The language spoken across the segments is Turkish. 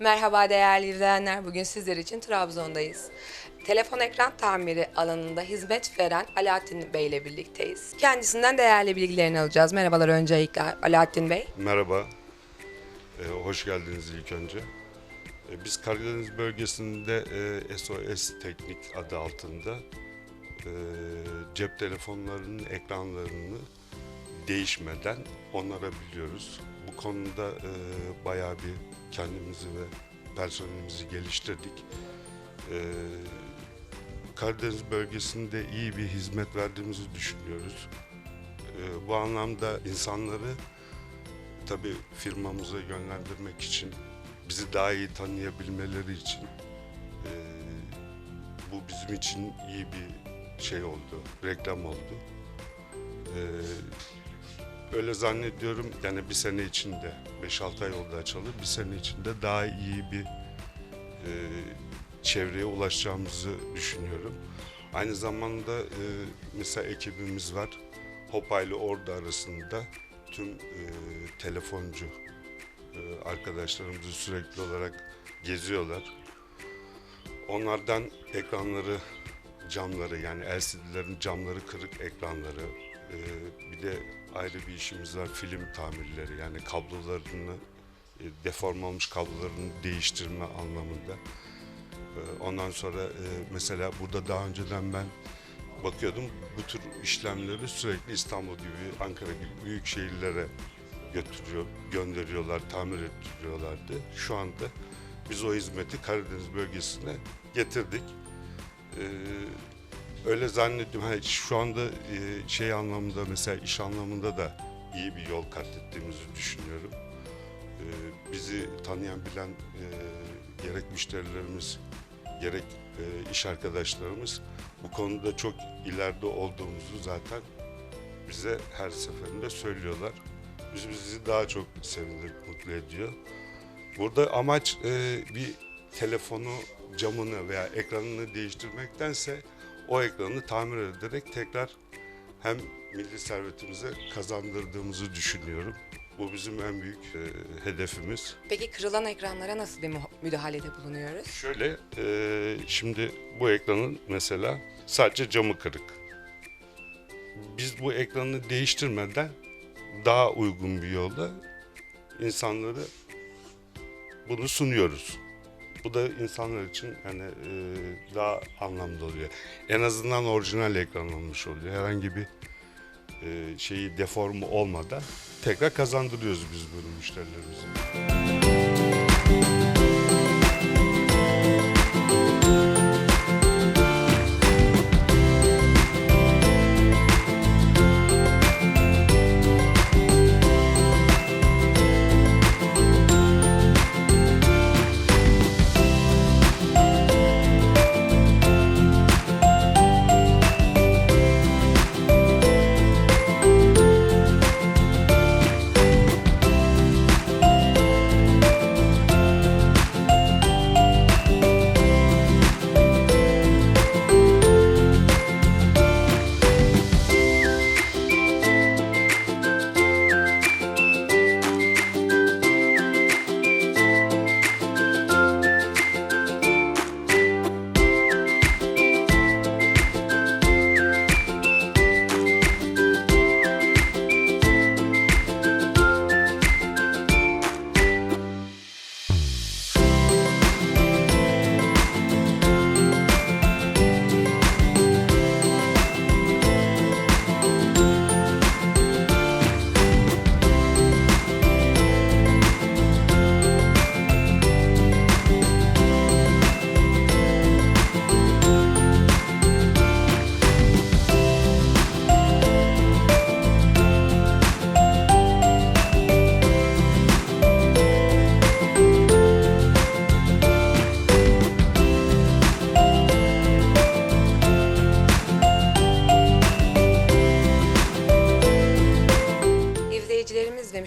Merhaba değerli izleyenler. Bugün sizler için Trabzon'dayız. Telefon ekran tamiri alanında hizmet veren Alaaddin Bey ile birlikteyiz. Kendisinden değerli bilgilerini alacağız. Merhabalar öncelikle Alaaddin Bey. Merhaba, Ee, hoş geldiniz ilk önce. Ee, biz Karadeniz bölgesinde e, SOS Teknik adı altında e, cep telefonlarının ekranlarını değişmeden onarabiliyoruz. Bu konuda e, bayağı bir kendimizi ve personelimizi geliştirdik. E, Karadeniz bölgesinde iyi bir hizmet verdiğimizi düşünüyoruz. E, bu anlamda insanları tabii firmamıza yönlendirmek için, bizi daha iyi tanıyabilmeleri için eee, bu bizim için iyi bir şey oldu, reklam oldu. Eee, öyle zannediyorum yani bir sene içinde, 5-6 ay oldu açalı, bir sene içinde daha iyi bir eee, çevreye ulaşacağımızı düşünüyorum. Aynı zamanda eee, mesela ekibimiz var. Hopa Ordu arasında tüm e, telefoncu e, arkadaşlarımızı sürekli olarak geziyorlar. Onlardan ekranları, camları yani LCD'lerin camları kırık ekranları, e, bir de ayrı bir işimiz var film tamirleri yani kablolarını, e, deform olmuş kablolarını değiştirme anlamında. E, ondan sonra e, mesela burada daha önceden ben bakıyordum bu tür işlemleri sürekli İstanbul gibi, Ankara gibi büyük şehirlere götürüyor, gönderiyorlar, tamir ettiriyorlardı. Şu anda biz o hizmeti Karadeniz bölgesine getirdik. Ee, öyle zannediyorum. Ha, şu anda e, şey anlamında mesela iş anlamında da iyi bir yol kat ettiğimizi düşünüyorum. Ee, bizi tanıyan bilen e, gerek müşterilerimiz gerek e, iş arkadaşlarımız bu konuda çok ileride olduğumuzu zaten bize her seferinde söylüyorlar. Biz bizi daha çok sevindir, mutlu ediyor. Burada amaç e, bir telefonu camını veya ekranını değiştirmektense o ekranı tamir ederek tekrar hem milli servetimize kazandırdığımızı düşünüyorum. Bu bizim en büyük e, hedefimiz. Peki kırılan ekranlara nasıl bir müdahalede bulunuyoruz? Şöyle, e, şimdi bu ekranın mesela sadece camı kırık. Biz bu ekranı değiştirmeden daha uygun bir yolda insanlara bunu sunuyoruz. Bu da insanlar için hani e, daha anlamlı oluyor. En azından orijinal ekran olmuş oluyor. Herhangi bir e, şeyi deformu olmadan tekrar kazandırıyoruz biz bunu müşterilerimize.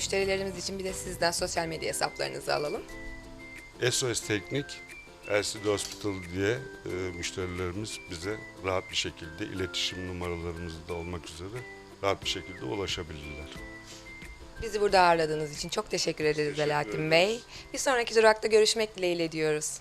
Müşterilerimiz için bir de sizden sosyal medya hesaplarınızı alalım. SOS Teknik, LCD Hospital diye e, müşterilerimiz bize rahat bir şekilde iletişim numaralarımız da olmak üzere rahat bir şekilde ulaşabilirler. Bizi burada ağırladığınız için çok teşekkür ederiz Alaaddin. Bey. Bir sonraki durakta görüşmek dileğiyle diyoruz.